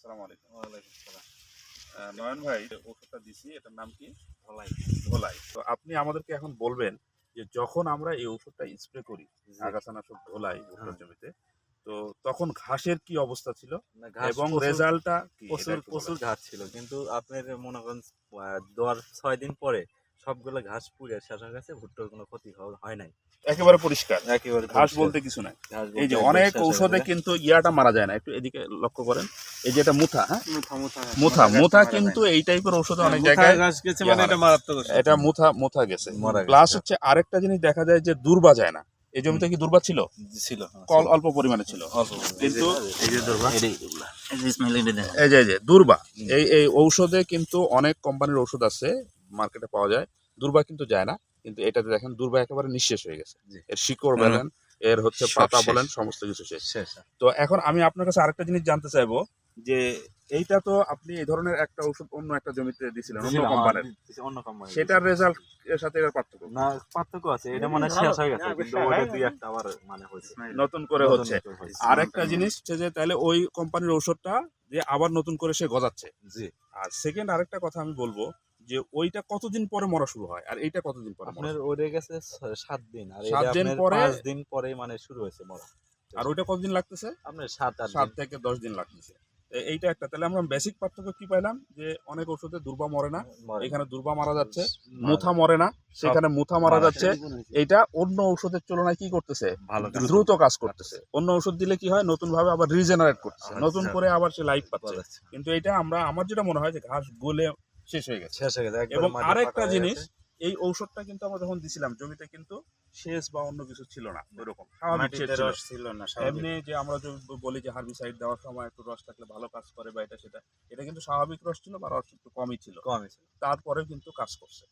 আসসালামু আলাইকুম। ওয়ালাইকুম সালাম আহ, নয়ন ভাই ওষুধটা দিছি এটার নাম কি? ভালাই ধোলাই। তো আপনি আমাদেরকে এখন বলবেন যে যখন আমরা এই ওষুধটা স্প্রে করি আগাছানাশক ধোলাই ভুট্টার হ্যাঁ। জমিতে তো তখন ঘাসের কি অবস্থা ছিল? এবং রেজাল্টটা প্রচুর প্রচুর ঘাস ছিল। কিন্তু আপনার মনে করেন দেওয়ার ছয় দিন পরে সবগুলো ঘাস পুড়ে শেষ হয়ে গেছে ভুট্টার কোনো ক্ষতি হয় নাই। একেবারে পরিষ্কার। একেবারে ঘাস বলতে কিছু নাই। এই যে অনেক ঔষধে কিন্তু ইয়াটা মারা যায় না। একটু এদিকে লক্ষ্য করেন। এই যেটা মুথা হ্যাঁ? মুথা মুথা কিন্তু এই টাইপের ওষুধে অনেক জায়গায় গাছ গেছে মানে এটা মারাত্মক ওষুধ। এটা মুথা মুথা গেছে। প্লাস হচ্ছে আরেকটা জিনিস দেখা যায় যে দুর্বা যায় না। এই জমিতে কি দুর্বা ছিল? ছিল হ্যাঁ, কল অল্প পরিমাণে ছিল। কিন্তু এই যে যে এই যে দুর্বা। এই এই ঔষধে কিন্তু অনেক কোম্পানির ওষুধ আছে মার্কেটে পাওয়া যায়। দুর্বা কিন্তু যায় না। কিন্তু এটাতে দেখেন দুর্বা একেবারে নিঃশেষ হয়ে গেছে। এর শিকড় বলেন এর হচ্ছে পাতা বলেন সমস্ত কিছু শেষ। শেষ তো এখন আমি আপনার কাছে আরেকটা জিনিস জানতে চাইব। যে এইটা তো আপনি এই ধরনের একটা ওষুধ অন্য একটা জমিতে দিছিলেন অন্য হ্যাঁ, কোম্পানির অন্য কোম্পানি সেটার রেজাল্ট এর সাথে এর পার্থক্য না পার্থক্য আছে এটা মানে শেষ হয়ে গেছে হ্যাঁ, কিন্তু ওটা দুই একটা আবার মানে হয়েছে। নতুন করে হচ্ছে। আর একটা জিনিস হচ্ছে যে তাহলে ওই কোম্পানির ওষুধটা যে আবার নতুন করে সে গজাচ্ছে। জি। আর সেকেন্ড আরেকটা কথা আমি বলব যে ওইটা কতদিন পরে মরা শুরু হয় আর এইটা কতদিন পরে আপনার ওরে গেছে ছ- সাত দিন আর সাত এটা দিন পরে- পাঁচ দিন পরে মানে শুরু হয়েছে মরা। আর ওইটা কতদিন লাগতেছে? আপনার সাত আট সাত দিন। থেকে দশ দিন লাগতেছে। এইটা একটা। তাহলে আমরা বেসিক পার্থক্য কি পাইলাম? যে অনেক ওষুধে দুর্বা মরে না এখানে দুর্বা মারা যাচ্ছে মুথা মরে না সেখানে মুথা মারা যাচ্ছে। এইটা অন্য ঔষধের তুলনায় কি করতেছে? দ্রুত। কাজ করতেছে। অন্য ওষুধ দিলে কি হয়? নতুন ভাবে আবার রিজেনারেট করতেছে। আচ্ছা। নতুন করে আবার সে লাইফ পাচ্ছে। কিন্তু এটা আমরা আমার যেটা মনে হয় যে ঘাস গলে শেষ হয়ে গেছে। শেষ হয়ে গেছে। এবং আরেকটা জিনিস এই ঔষধটা কিন্তু আমরা যখন দিছিলাম জমিতে কিন্তু সেচ বা অন্য কিছু ছিল না ওইরকম। স্বাভাবিক ছিল। রস ছিল না এমনি যে আমরা যদি বলি যে হার্বিসাইড দেওয়ার সময় একটু রস থাকলে ভালো কাজ করে বা এটা সেটা এটা কিন্তু স্বাভাবিক রস ছিল বা রস একটু কমই ছিল। কমই ছিল। তারপরেও কিন্তু কাজ করছে।